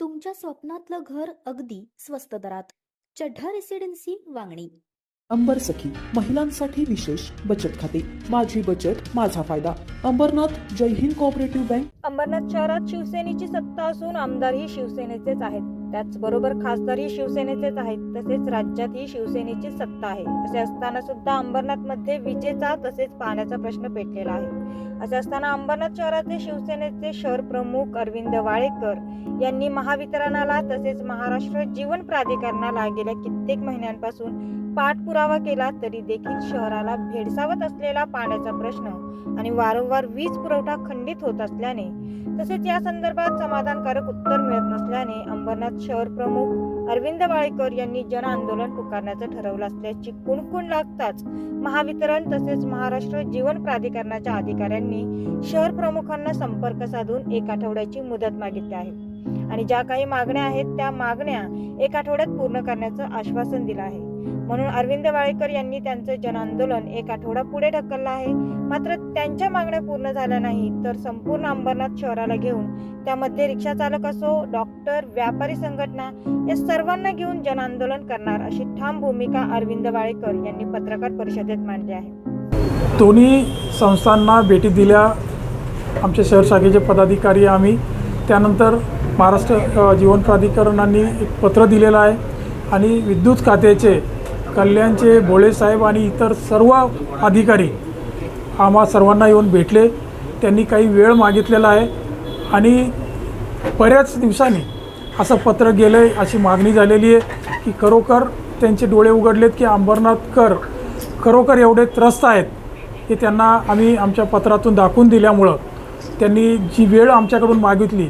तुमच्या स्वप्नातलं घर अगदी स्वस्त दरात. चढ्ढा रेसिडेन्सी वांगणी. अंबर सखी महिलांसाठी विशेष बचत खाते. माझी बचत माझा फायदा. अंबरनाथ जय हिंद कोऑपरेटिव्ह बँक अंबरनाथ शहरात शिवसेनेची सत्ता असून आमदारही शिवसेनेचेच आहेत. त्याचबरोबर खासदारही शिवसेनेचेच आहेत तसेच राज्यातही शिवसेनेची सत्ता आहे. असे असताना सुद्धा अंबरनाथमध्ये विजेचा तसेच पाण्याचा प्रश्न पेटलेला आहे. असे असताना अंबरनाथ शहराचे शिवसेनेचे शहर प्रमुख अरविंद वाळेकर यांनी महावितरणाला तसेच महाराष्ट्र जीवन प्राधिकरणाला गेल्या कित्येक महिन्यांपासून पाठपुरावा केला तरी देखील शहराला भेडसावत असलेला पाण्याचा प्रश्न आणि वारंवार वीज पुरवठा खंडित होत असल्याने तसेच या संदर्भात समाधानकारक उत्तर मिळत नसल्याने अंबरनाथ शहर प्रमुख अरविंद वाळेकर यांनी जन आंदोलन पुकारण्याचं ठरवलं असल्याची कुणकुण लागताच महावितरण तसेच महाराष्ट्र जीवन प्राधिकरणाच्या अधिकाऱ्यांनी शहर प्रमुखांना संपर्क साधून एक आठवड्याची मुदत मागितली आहे. आणि ज्या काही मागण्या आहेत त्या मागण्या एक आठवड्यात पूर्ण करण्याचं आश्वासन दिलं आहे. म्हणून अरविंद वाळेकर यांनी त्यांचं जनआंदोलन एक आठवडा पुढे ढकललं आहे. मात्र त्यांच्या मागण्या पूर्ण झाल्या नाही तर संपूर्ण अंबरनाथ शहराला घेऊन त्यामध्ये रिक्षा चालक असो डॉक्टर व्यापारी संघटना या सर्वांना घेऊन जनआंदोलन करणार अशी ठाम भूमिका अरविंद वाळेकर यांनी पत्रकार परिषदेत मांडली आहे. दोन्ही संस्थांना भेटी दिल्या. आमचे शहर शाखेचे पदाधिकारी आम्ही. त्यानंतर महाराष्ट्र जीवन प्राधिकरणांनी एक पत्र दिलेलं आहे. आणि विद्युत खात्याचे कल्याणचे भोळेसाहेब आणि इतर सर्व अधिकारी आम्हा सर्वांना येऊन भेटले. त्यांनी काही वेळ मागितलेला आहे आणि बऱ्याच दिवसांनी असं पत्र गेलं आहे अशी मागणी झालेली आहे की खरोखर त्यांचे डोळे उघडलेत की अंबरनाथकर खरोखर एवढे त्रस्त आहेत की त्यांना आम्ही आमच्या पत्रातून दाखवून दिल्यामुळं त्यांनी जी वेळ आमच्याकडून मागितली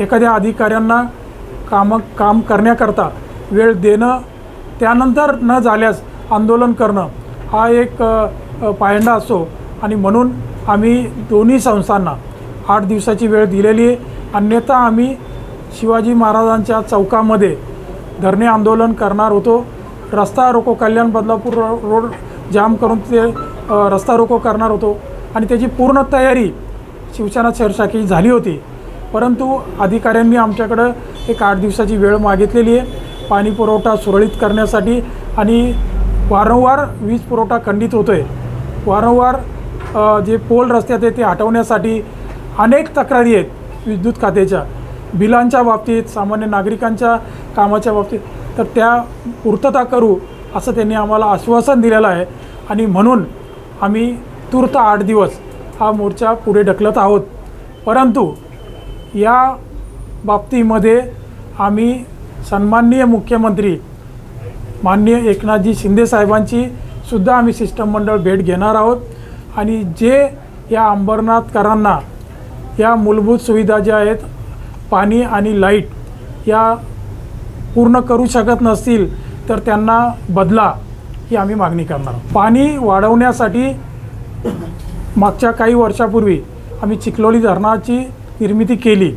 एखाद्या अधिकाऱ्यांना कामं काम करण्याकरता वेळ देणं त्यानंतर न झाल्यास आंदोलन करणं हा एक पायंडा असतो आणि म्हणून आम्ही दोन्ही संस्थांना आठ दिवसाची वेळ दिलेली आहे. अन्यथा आम्ही शिवाजी महाराजांच्या चौकामध्ये धरणे आंदोलन करणार होतो. रस्ता रोको कल्याण बदलापूर रोड जाम करून ते रस्ता रोको करणार होतो. आणि त्याची पूर्ण तयारी शिवसेना शहर झाली होती. परंतु अधिकाऱ्यांनी आमच्याकडं एक आठ दिवसाची वेळ मागितलेली आहे. पाणी पुरवठा सुरळीत करण्यासाठी आणि वारंवार वीज पुरवठा खंडित होतो आहे वारंवार जे पोल रस्त्यात आहे ते हटवण्यासाठी अनेक तक्रारी आहेत विद्युत खात्याच्या. बिलांच्या बाबतीत सामान्य नागरिकांच्या कामाच्या बाबतीत. तर त्या पूर्तता करू असं त्यांनी आम्हाला आश्वासन दिलेलं आहे आणि म्हणून आम्ही तूर्त आठ दिवस हा मोर्चा पुढे ढकलत आहोत. परंतु या बाबतीमध्ये आम्ही सन्माननीय मुख्यमंत्री माननीय एकनाथजी शिंदेसाहेबांची सुद्धा आम्ही शिष्टमंडळ भेट घेणार आहोत. आणि जे या अंबरनाथकरांना या मूलभूत सुविधा ज्या आहेत पाणी आणि लाइट या पूर्ण करू शकत नसतील तर त्यांना बदला ही आम्ही मागणी करणार पाणी वाढवण्यासाठी मागच्या काही वर्षापूर्वी आम्ही चिखलोली धरणाची निर्मिती केली.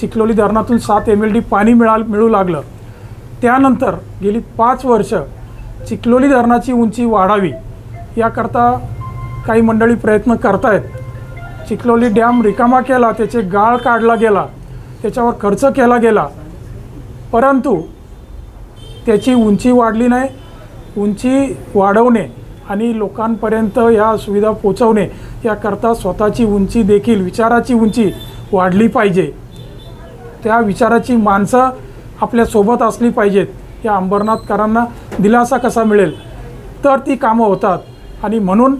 चिखलोली धरणातून सात एम एल डी पाणी मिळा मिळू लागलं. त्यानंतर गेली पाच वर्ष चिखलोली धरणाची उंची वाढावी याकरता काही मंडळी प्रयत्न करत आहेत चिखलोली डॅम रिकामा केला त्याचे गाळ काढला गेला त्याच्यावर खर्च केला गेला. परंतु त्याची उंची वाढली नाही. उंची वाढवणे आणि लोकांपर्यंत या सुविधा पोचवणे याकरता स्वतःची उंची देखील विचाराची उंची वाढली पाहिजे. त्या विचाराची माणसं आपल्यासोबत असली पाहिजेत. या अंबरनाथकरांना दिलासा कसा मिळेल? तर ती कामं होतात. आणि म्हणून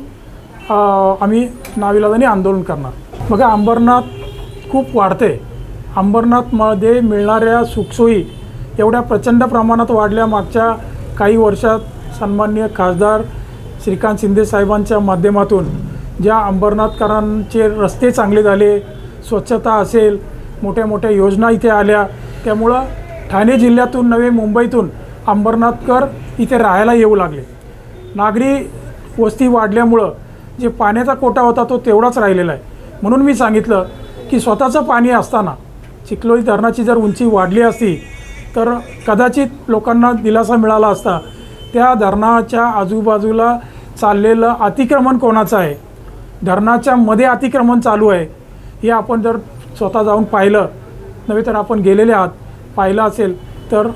आम्ही नाविलाजाने आंदोलन करणार. बघा अंबरनाथ खूप वाढते. अंबरनाथमध्ये मिळणाऱ्या सुखसोयी एवढ्या प्रचंड प्रमाणात वाढल्या मागच्या काही वर्षात सन्मान्य खासदार श्रीकांत शिंदे साहेबांच्या माध्यमातून. ज्या अंबरनाथकरांचे रस्ते चांगले झाले स्वच्छता असेल मोठ्या मोठ्या योजना इथे आल्या. त्यामुळं ठाणे जिल्ह्यातून नवे मुंबईतून अंबरनाथकर इथे राहायला येऊ लागले. नागरी वस्ती वाढल्यामुळं जे पाण्याचा कोटा होता तो तेवढाच राहिलेला आहे. म्हणून मी सांगितलं की स्वतःचं पाणी असताना चिखलोली धरणाची जर उंची वाढली असती तर कदाचित लोकांना दिलासा मिळाला असता त्या धरणाच्या आजूबाजूला चाललेलं अतिक्रमण कोणाचं आहे? धरणाच्या मध्ये अतिक्रमण चालू आहे. हे आपण जर स्वतः जाऊन पाहिलं. नव्हे तर आपण गेलेले आहात पाहिलं असेल तर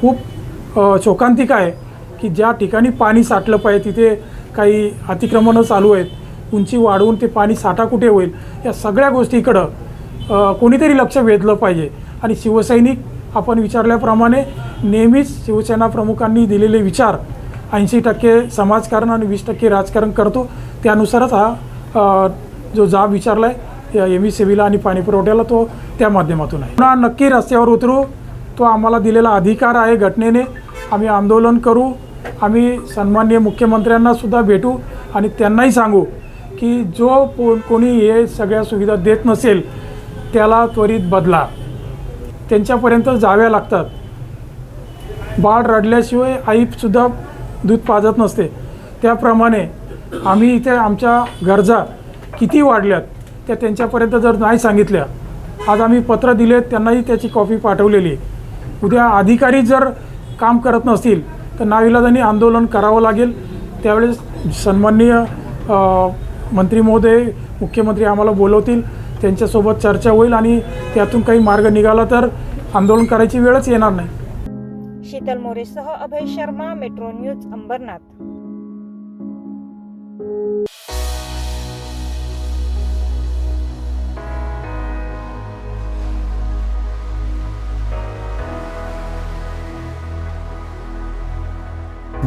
खूप शोकांतिक आहे की ज्या ठिकाणी पाणी साठलं पाहिजे तिथे काही अतिक्रमणं चालू आहेत. उंची वाढवून ते पाणी साठा कुठे होईल? या सगळ्या गोष्टीकडं कोणीतरी लक्ष वेधलं पाहिजे. आणि शिवसैनिक आपण विचारल्याप्रमाणे नेहमीच शिवसेना प्रमुखांनी दिलेले विचार ऐंशी टक्के समाजकारण आणि वीस टक्के राजकारण करतो. त्यानुसारच हा जो जाब विचारला आहे एम ई सेवेला आणि पाणी पुरवठ्याला तो त्या माध्यमातून आहे. पुन्हा नक्की रस्त्यावर उतरू तो आम्हाला दिलेला अधिकार आहे घटनेने. आम्ही आंदोलन करू आम्ही सन्माननीय मुख्यमंत्र्यांना सुद्धा भेटू आणि त्यांनाही सांगू की जो को कोणी हे सगळ्या सुविधा देत नसेल त्याला त्वरित बदला. त्यांच्यापर्यंत जाव्या लागतात. बाळ रडल्याशिवाय आईसुद्धा दूध पाजत नसते. त्याप्रमाणे आम्ही इथे आमच्या गरजा किती वाढल्यात त्या त्यांच्यापर्यंत जर नाही सांगितल्या आज आम्ही पत्र दिले त्यांनाही त्याची कॉपी पाठवलेली. आहे उद्या अधिकारी जर काम करत नसतील तर नाविलाजांनी आंदोलन करावं लागेल. त्यावेळेस सन्माननीय मंत्री महोदय मुख्यमंत्री आम्हाला बोलवतील. त्यांच्यासोबत चर्चा होईल आणि त्यातून काही मार्ग निघाला तर आंदोलन करायची वेळच येणार नाही. शीतल मोरेसह अभय शर्मा मेट्रो न्यूज अंबरनाथ.